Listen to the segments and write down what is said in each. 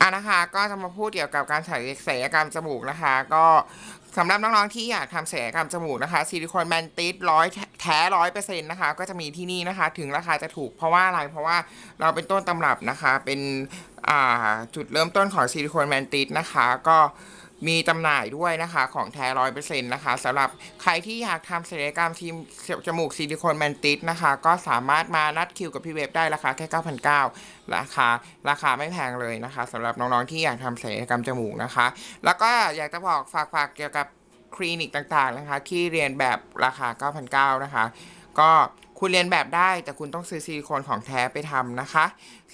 อะนะคะก็จะมาพูดเกี่ยวกับการศัลยศัลยกรรมจมูกนะคะ ก็สำหรับน้องๆที่อยากทำศัลยกรรมจมูกนะคะซิลิโคนแมนติสร้อยแท้ร้อยเปอร์เซ็นต์นะคะ ก็จะมีที่นี่นะคะ ถึงราคาจะถูกเพราะว่าอะไรเพราะว่าเราเป็นต้นตำรับนะคะ เป็นจุดเริ่มต้นของซิลิโคนแมนติสนะคะ ก็ มีจำหน่ายด้วยนะคะของแท้ร้อยเปอร์เซ็นต์นะคะสำหรับใครที่อยากทำศัลยกรรมทีมจมูกซิลิโคนแมนติสนะคะ ก็สามารถมานัดคิวกับพี่เว็บได้ราคาแค่ 9,900ราคาราคาไม่แพงเลยนะคะสำหรับน้องๆที่อยากทำศัลยกรรมจมูกนะคะ แล้วก็อยากจะบอกฝากฝากเกี่ยวกับคลินิกต่างๆนะคะ ที่เรียนแบบราคา 9,900นะคะ ก็คุณเรียนแบบได้แต่คุณต้องซื้อซิลิโคนของแท้ไปทำนะคะ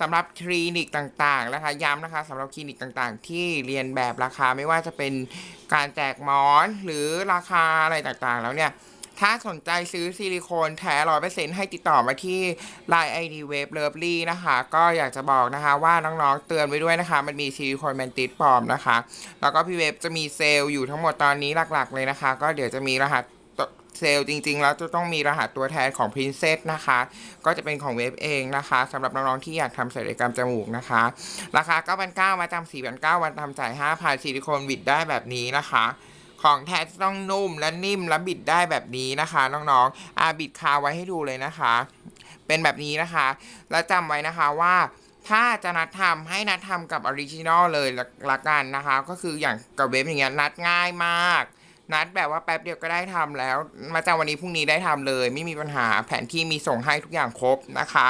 สำหรับคลินิกต่างๆนะคะย้ำนะคะสำหรับคลินิกต่างๆ ที่เรียนแบบราคาไม่ว่าจะเป็นการแจกหมอนหรือราคาอะไรต่างๆ แล้วเนี่ยถ้าสนใจซื้อซิลิโคนแท้ร้อยเปอร์เซ็นต์ให้ติดต่อมาที่ Line ID w a v e l o v e l y นะคะ ก็อยากจะบอกนะคะว่าน้องๆเตือนไว้ด้วยนะคะ มันมีซิลิโคนแมนติสปลอมนะคะ แล้วก็พี่เว็บจะมีเซลล์อยู่ทั้งหมดตอนนี้หลักๆเลยนะคะ ก็เดี๋ยวจะมีรหัส เซลล์จริง ๆ แล้วจะต้องมีรหัสตัวแทนของ Princess นะคะ ก็จะเป็นของเว็บเองนะคะสำหรับน้องๆที่อยากทำศัลยกรรมจมูกนะคะ ราคา 9,900มาจำ4,900วันทำจ่าย5,000ซิลิโคนบิดได้แบบนี้นะคะของแท้จะต้องนุ่มและนิ่มและบิดได้แบบนี้นะคะ น้องๆอาบิดคาไว้ให้ดูเลยนะคะ เป็นแบบนี้นะคะ แล้วจำไว้นะคะว่าถ้าจะนัดทำให้นัดทำกับออริจินอลเลยละละกันนะคะ ก็คืออย่างกับเว็บอย่างเงี้ยนัดง่ายมาก นัดแบบว่าแป๊บเดียวก็ได้ทำแล้ว มาจากวันนี้พรุ่งนี้ได้ทำเลย ไม่มีปัญหาแผนที่มีส่งให้ทุกอย่างครบนะคะ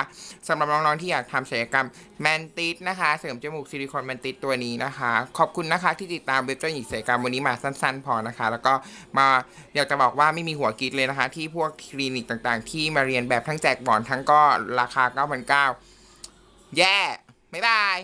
สำหรับน้องๆที่อยากทำศัลยกรรมแมนติสนะคะ เสริมจมูกซิลิโคนแมนติสตัวนี้นะคะ ขอบคุณนะคะที่ติดตามเว็บเจ้าหญิงศัลยกรรมวันนี้มาสั้น ๆ พอนะคะ แล้วก็มาอยากจะบอกว่าไม่มีหัวกิดเลยนะคะ ที่พวกคลินิกต่างๆ ที่มาเรียนแบบทั้งแจกบอนทั้งก็ราคา 9,900แย่บ๊ายบาย